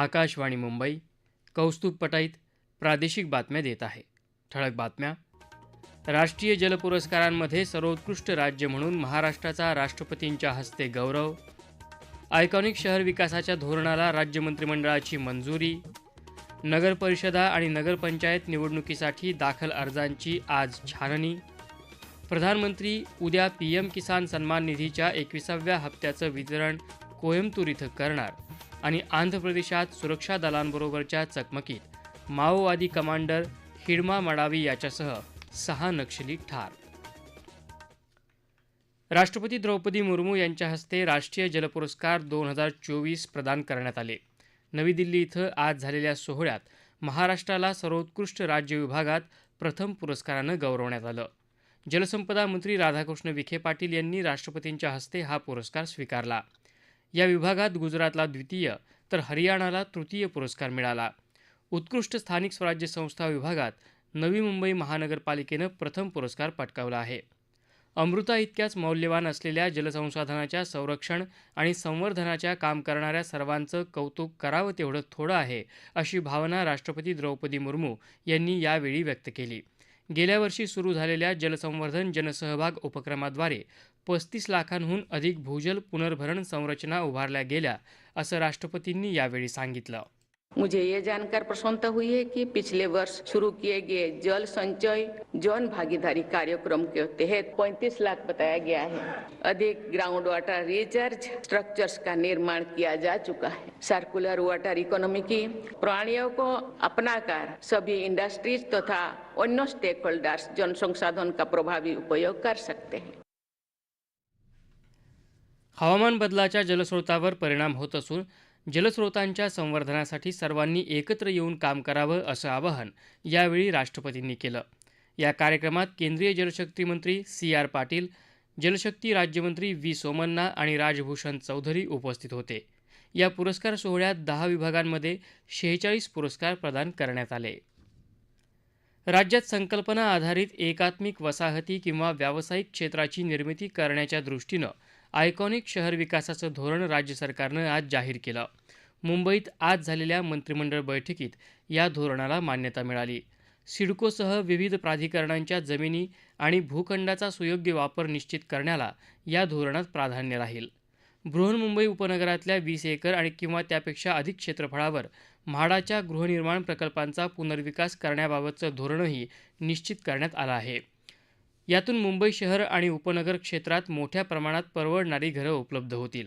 आकाशवाणी मुंबई कौस्तुभ पटाईत प्रादेशिक बातम्या देत आहे. ठळक बातम्या. राष्ट्रीय जल पुरस्कारांमध्ये सर्वोत्कृष्ट राज्य म्हणून महाराष्ट्राचा राष्ट्रपतींच्या हस्ते गौरव. आयकॉनिक शहर विकासाच्या धोरणाला राज्य मंत्रिमंडळाची मंजुरी. नगरपरिषदा आणि नगरपंचायत निवडणुकीसाठी दाखल अर्जांची आज छाननी. प्रधानमंत्री उद्या पी एम किसान सन्मान निधीच्या एकविसाव्या हप्त्याचं वितरण कोयम्बतूर इथं करणार. आणि आंध्र प्रदेशात सुरक्षा दलांबरोबरच्या चकमकीत माओवादी कमांडर हिडमा मडावी याच्यासह सहा नक्षली ठार. राष्ट्रपती द्रौपदी मुर्मू यांच्या हस्ते राष्ट्रीय जल पुरस्कार दोन हजार चोवीस प्रदान करण्यात आले. नवी दिल्ली इथं आज झालेल्या सोहळ्यात महाराष्ट्राला सर्वोत्कृष्ट राज्य विभागात प्रथम पुरस्कारानं गौरवण्यात आलं. जलसंपदा मंत्री राधाकृष्ण विखे पाटील यांनी राष्ट्रपतींच्या हस्ते हा पुरस्कार स्वीकारला. या विभागात गुजरातला द्वितीय तर हरियाणाला तृतीय पुरस्कार मिळाला. उत्कृष्ट स्थानिक स्वराज्य संस्था विभागात नवी मुंबई महानगरपालिकेनं प्रथम पुरस्कार पटकावला आहे. अमृता इतक्याच मौल्यवान असलेल्या जलसंसाधनाच्या संरक्षण आणि संवर्धनाच्या काम करणाऱ्या सर्वांचं कौतुक करावं तेवढं थोडं आहे अशी भावना राष्ट्रपती द्रौपदी मुर्मू यांनी यावेळी व्यक्त केली. गेल्या वर्षी सुरू झालेल्या जलसंवर्धन जनसहभाग उपक्रमाद्वारे पस्तीस लाखांहून अधिक भूजल पुनर्भरण संरचना उभारल्या गेल्या, असं राष्ट्रपतींनी यावेळी सांगितलं. मुझे ये जानकर प्रसन्नता हुई है कि पिछले वर्ष शुरू किए गए जल संचय जन भागीदारी कार्यक्रम के तहत 35 लाख बताया गया है। अधिक ग्राउंड वाटर रिचार्ज स्ट्रक्चर्स का निर्माण किया जा चुका है। सर्कुलर वाटर इकोनॉमी की प्रणालियों को अपनाकर सभी इंडस्ट्रीज़ तथा अन्य स्टेक होल्डर्स जन संसाधन का प्रभावी उपयोग कर सकते हैं। हवामान बदलाच्या जलस्रोतावर परिणाम होत असून जलस्रोतांच्या संवर्धनासाठी सर्वांनी एकत्र येऊन काम करावं असं आवाहन यावेळी राष्ट्रपतींनी केलं. या कार्यक्रमात केंद्रीय जलशक्ती मंत्री सी आर पाटील जलशक्ती राज्यमंत्री व्ही सोमन्ना आणि राजभूषण चौधरी उपस्थित होते. या पुरस्कार सोहळ्यात दहा विभागांमध्ये शेहेचाळीस पुरस्कार प्रदान करण्यात आले. राज्यात संकल्पना आधारित एकात्मिक वसाहती किंवा व्यावसायिक क्षेत्राची निर्मिती करण्याच्या दृष्टीनं आयकॉनिक शहर विकासाचं धोरण राज्य सरकारनं आज जाहीर केलं. मुंबईत आज झालेल्या मंत्रिमंडळ बैठकीत या धोरणाला मान्यता मिळाली. सिडकोसह विविध प्राधिकरणांच्या जमिनी आणि भूखंडाचा सुयोग्य वापर निश्चित करण्याला या धोरणात प्राधान्य राहील. बृहन्मुंबई उपनगरातल्या वीस एकर आणि किंवा त्यापेक्षा अधिक क्षेत्रफळावर म्हाडाच्या गृहनिर्माण प्रकल्पांचा पुनर्विकास करण्याबाबतचं धोरणही निश्चित करण्यात आलं आहे. यातून मुंबई शहर आणि उपनगर क्षेत्रात मोठ्या प्रमाणात परवडणारी घरं उपलब्ध होतील.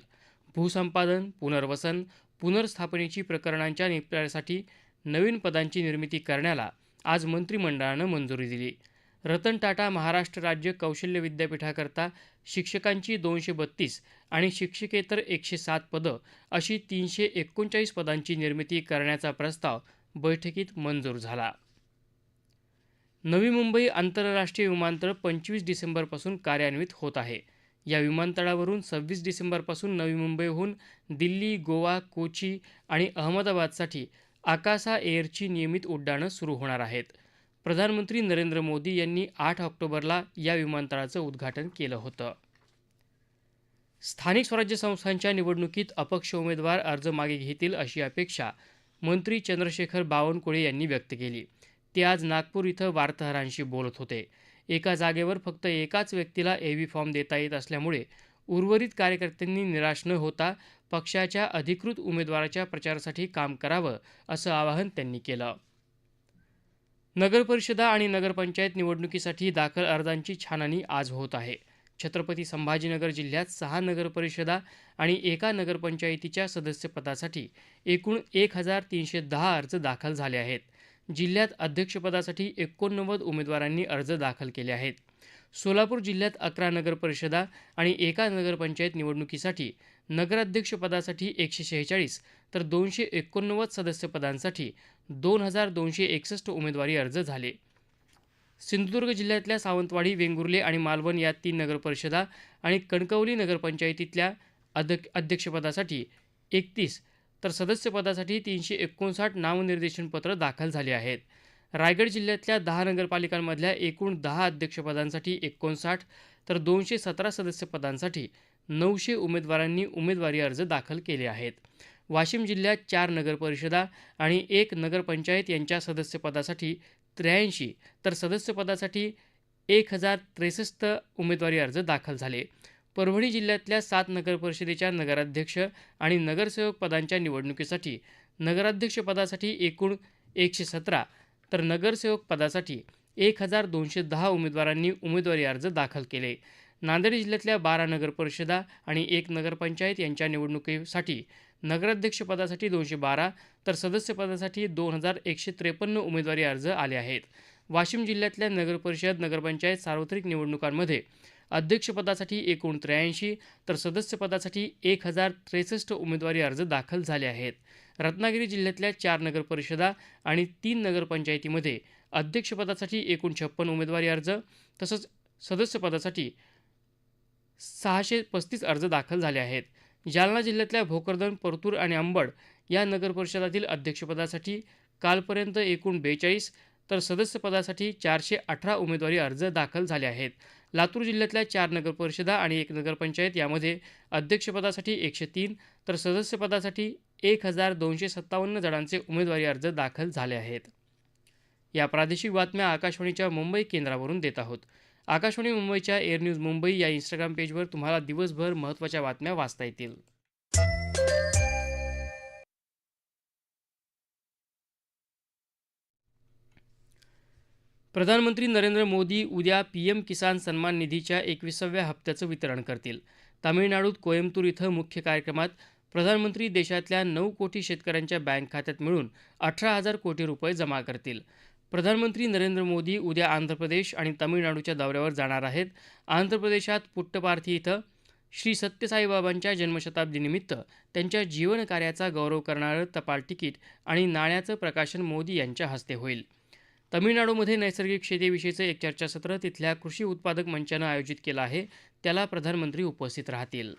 भूसंपादन पुनर्वसन पुनर्स्थापनेची प्रकरणांच्या निपटाऱ्यासाठी नवीन पदांची निर्मिती करण्याला आज मंत्रिमंडळानं मंजुरी दिली. रतन टाटा महाराष्ट्र राज्य कौशल्य विद्यापीठाकरता शिक्षकांची दोनशे बत्तीस आणि शिक्षकेतर एकशे सात पदं अशी तीनशे एकोणचाळीस पदांची निर्मिती करण्याचा प्रस्ताव बैठकीत मंजूर झाला. नवी मुंबई आंतरराष्ट्रीय विमानतळ पंचवीस डिसेंबरपासून कार्यान्वित होत आहे. या विमानतळावरून सव्वीस डिसेंबरपासून नवी मुंबईहून दिल्ली गोवा कोची आणि अहमदाबादसाठी आकासा एअरची नियमित उड्डाणं सुरू होणार आहेत. प्रधानमंत्री नरेंद्र मोदी यांनी आठ ऑक्टोबरला या विमानतळाचं उद्घाटन केलं होतं. स्थानिक स्वराज्य संस्थांच्या निवडणुकीत अपक्ष उमेदवार अर्ज मागे घेतील अशी अपेक्षा मंत्री चंद्रशेखर बावनकुळे यांनी व्यक्त केली. ते आज नागपूर इथं वार्ताहरांशी बोलत होते. एका जागेवर फक्त एकाच व्यक्तीला एव्ही फॉर्म देता येत असल्यामुळे उर्वरित कार्यकर्त्यांनी निराश न होता पक्षाच्या अधिकृत उमेदवाराच्या प्रचारासाठी काम करावं असं आवाहन त्यांनी केलं. नगरपरिषदा आणि नगरपंचायत निवडणुकीसाठी दाखल अर्जांची छाननी आज होत आहे. छत्रपती संभाजीनगर जिल्ह्यात सहा नगरपरिषदा आणि एका नगरपंचायतीच्या सदस्यपदासाठी एकूण एक हजार तीनशे दहा अर्ज दाखल झाले आहेत. जिल्ह्यात अध्यक्षपदासाठी एकोणनव्वद उमेदवारांनी अर्ज दाखल केले आहेत. सोलापूर जिल्ह्यात अकरा नगरपरिषदा आणि एका नगरपंचायत निवडणुकीसाठी नगराध्यक्षपदासाठी एकशे शेहेचाळीस तर दोनशे एकोणनव्वद सदस्यपदांसाठी दोन हजार दोनशे एकसष्ट उमेदवारी अर्ज झाले. सिंधुदुर्ग जिल्ह्यातल्या सावंतवाडी वेंगुर्ले आणि मालवण या तीन नगरपरिषदा आणि कणकवली नगरपंचायतीतल्या अध्यक्ष अध्यक्षपदासाठी एकतीस तर सदस्यपदासाठी तीनशे एकोणसाठ नामनिर्देशनपत्र दाखल झाली आहेत. रायगड जिल्ह्यातल्या दहा नगरपालिकांमधल्या एकूण दहा अध्यक्षपदांसाठी एकोणसाठ तर दोनशे सतरा सदस्यपदांसाठी नऊशे उमेदवारांनी उमेदवारी अर्ज दाखल केले आहेत. वाशिम जिल्ह्यात चार नगरपरिषदा आणि एक नगरपंचायत यांच्या सदस्यपदासाठी त्र्याऐंशी तर सदस्यपदासाठी एक हजार त्रेसष्ट उमेदवारी अर्ज दाखल झाले. परभणी जिल्ह्यातल्या सात नगरपरिषदेच्या नगराध्यक्ष आणि नगरसेवक पदांच्या निवडणुकीसाठी नगराध्यक्ष पदासाठी एकूण एकशे सतरा तर नगरसेवक पदासाठी एक हजार दोनशे दहा उमेदवारांनी उमेदवारी अर्ज दाखल केले. नांदेड जिल्ह्यातल्या बारा नगरपरिषदा आणि एक नगरपंचायत यांच्या निवडणुकीसाठी नगराध्यक्षपदासाठी दोनशे बारा तर सदस्यपदासाठी दोन हजार एकशे त्रेपन्न उमेदवारी अर्ज आले आहेत. वाशिम जिल्ह्यातल्या नगरपरिषद नगरपंचायत सार्वत्रिक निवडणुकांमध्ये अध्यक्षपदासाठी एकूण त्र्याऐंशी तर सदस्यपदासाठी एक हजार त्रेसष्ट उमेदवारी अर्ज दाखल झाले आहेत. रत्नागिरी जिल्ह्यातल्या चार नगरपरिषदा आणि तीन नगरपंचायतीमध्ये अध्यक्षपदासाठी एकूण छप्पन उमेदवारी अर्ज तसंच सदस्यपदासाठी सहाशे पस्तीस अर्ज दाखल झाले आहेत. जालना जिल्ह्यातल्या भोकरदन परतूर आणि अंबड या नगरपरिषदातील अध्यक्षपदासाठी कालपर्यंत एकूण बेचाळीस तर सदस्यपदासाठी चारशे अठरा उमेदवारी अर्ज दाखल झाले आहेत. लातूर जिल्ह्यातल्या चार नगरपरिषदा आणि एक नगरपंचायत यामध्ये अध्यक्षपदासाठी एकशे तीन तर सदस्यपदासाठी एक हजार दोनशे सत्तावन्न जणांचे उमेदवारी अर्ज दाखल झाले आहेत. या प्रादेशिक बातम्या आकाशवाणीच्या मुंबई केंद्रावरून देत आहोत. आकाशवाणी मुंबईच्या एअर न्यूज मुंबई या इंस्टाग्राम पेजवर तुम्हाला दिवसभर महत्त्वाच्या बातम्या वाचता येतील. प्रधानमंत्री नरेंद्र मोदी उद्या पीएम किसान सन्मान निधीच्या एकविसाव्या हप्त्याचं वितरण करतील. तामिळनाडूत कोयंबतूर इथं मुख्य कार्यक्रमात प्रधानमंत्री देशातल्या नऊ कोटी शेतकऱ्यांच्या बँक खात्यात मिळून अठरा हजार कोटी रुपये जमा करतील. प्रधानमंत्री नरेंद्र मोदी उद्या आंध्र प्रदेश आणि तामिळनाडूच्या दौऱ्यावर जाणार आहेत. आंध्र प्रदेशात पुट्टपार्थी इथं श्री सत्यसाईबाबांच्या जन्मशताब्दीनिमित्त त्यांच्या जीवनकार्याचा गौरव करणारं टपाल तिकीट आणि नाण्याचं प्रकाशन मोदी यांच्या हस्ते होईल. तमिळनाडूमध्ये नैसर्गिक शेतीविषयीचं एक चर्चासत्र तिथल्या कृषी उत्पादक मंचानं आयोजित केलं आहे. त्याला प्रधानमंत्री उपस्थित राहतील.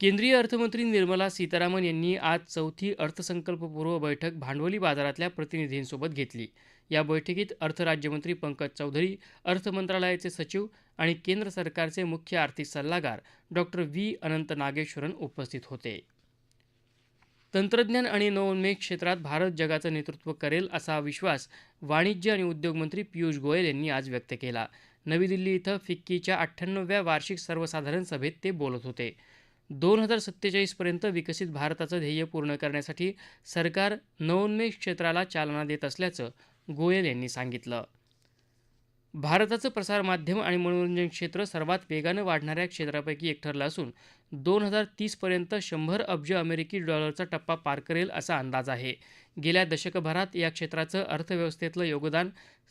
केंद्रीय अर्थमंत्री निर्मला सीतारामन यांनी आज चौथी अर्थसंकल्पपूर्व बैठक भांडवली बाजारातल्या प्रतिनिधींसोबत घेतली. या बैठकीत अर्थ राज्यमंत्री पंकज चौधरी अर्थ मंत्रालयाचे सचिव आणि केंद्र सरकारचे मुख्य आर्थिक सल्लागार डॉक्टर व्ही अनंत नागेश्वरन उपस्थित होते. तंत्रज्ञान आणि नवोन्मेष क्षेत्रात भारत जगाचं नेतृत्व करेल असा विश्वास वाणिज्य आणि उद्योग मंत्री पियुष गोयल यांनी आज व्यक्त केला. नवी दिल्ली इथं फिक्कीच्या अठ्ठ्याण्णव्या वार्षिक सर्वसाधारण सभेत ते बोलत होते. दोन हजार सत्तेचाळीसपर्यंत विकसित भारताचं ध्येय पूर्ण करण्यासाठी सरकार नवोन्मेष क्षेत्राला चालना देत असल्याचं गोयल यांनी सांगितलं. भारताचं प्रसारमाध्यम आणि मनोरंजन क्षेत्र सर्वात वेगानं वाढणाऱ्या क्षेत्रापैकी एक ठरलं असून दोन हजार तीसपर्यंत शंभर अब्ज अमेरिकी डॉलरचा टप्पा पार करेल असा अंदाज आहे. गेल्या दशकभरात या क्षेत्राचं अर्थव्यवस्थेतलं योगदान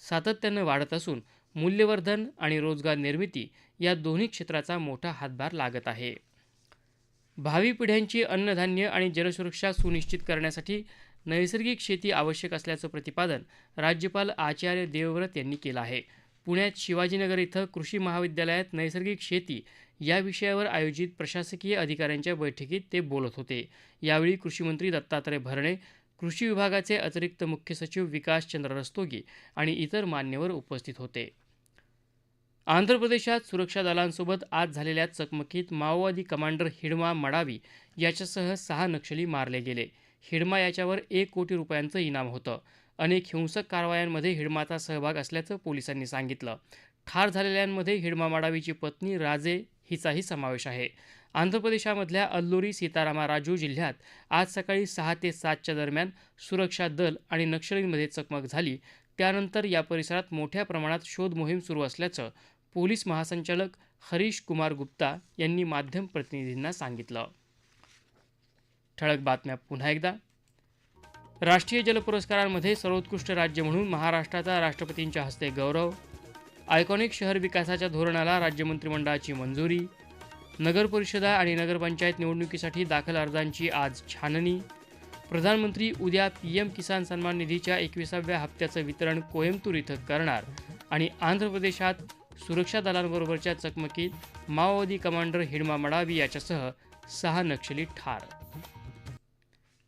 सातत्यानं वाढत असून मूल्यवर्धन आणि रोजगार निर्मिती या दोन्ही क्षेत्राचा मोठा हातभार लागत आहे. भावी पिढ्यांची अन्नधान्य आणि जलसुरक्षा सुनिश्चित करण्यासाठी नैसर्गिक शेती आवश्यक असल्याचं प्रतिपादन राज्यपाल आचार्य देवव्रत यांनी केलं आहे. पुण्यात शिवाजीनगर इथं कृषी महाविद्यालयात नैसर्गिक शेती या विषयावर आयोजित प्रशासकीय अधिकाऱ्यांच्या बैठकीत ते बोलत होते. यावेळी कृषीमंत्री दत्तात्रय भरणे कृषी विभागाचे अतिरिक्त मुख्य सचिव विकास चंद्र रस्तोगी आणि इतर मान्यवर उपस्थित होते. आंध्र प्रदेशात सुरक्षा दलांसोबत आज झालेल्या चकमकीत माओवादी कमांडर हिडमा मडावी याच्यासह सहा नक्षली मारले गेले. हिडमा याच्यावर एक कोटी रुपयांचं इनाम होतं. अनेक हिंसक कारवायांमध्ये हिडमाचा सहभाग असल्याचं पोलिसांनी सांगितलं. ठार झालेल्यांमध्ये हिडमा माडावीची पत्नी राजे हिचाही समावेश आहे. आंध्र प्रदेशामधल्या अल्लुरी सीतारामा राजू जिल्ह्यात आज सकाळी सहा ते सातच्या दरम्यान सुरक्षा दल आणि नक्षलींमध्ये चकमक झाली. त्यानंतर या परिसरात मोठ्या प्रमाणात शोध मोहीम सुरू असल्याचं पोलीस महासंचालक हरीश कुमार गुप्ता यांनी माध्यम प्रतिनिधींना सांगितलं. ठळक बातम्या पुन्हा एकदा. राष्ट्रीय जल पुरस्कारांमध्ये सर्वोत्कृष्ट राज्य म्हणून महाराष्ट्राचा राष्ट्रपतींच्या हस्ते गौरव आयकॉनिक शहर विकासाच्या धोरणाला राज्य मंत्रिमंडळाची मंजुरी नगरपरिषदा आणि नगरपंचायत निवडणुकीसाठी दाखल अर्जांची आज छाननी प्रधानमंत्री उद्या पी एम किसान सन्मान निधीच्या एकविसाव्या हप्त्याचं वितरण कोयम्बतूर इथं करणार आणि आंध्र प्रदेशात सुरक्षा दलांबरोबरच्या चकमकीत माओवादी कमांडर हिडमा मडावी याच्यासह सहा नक्षली ठार.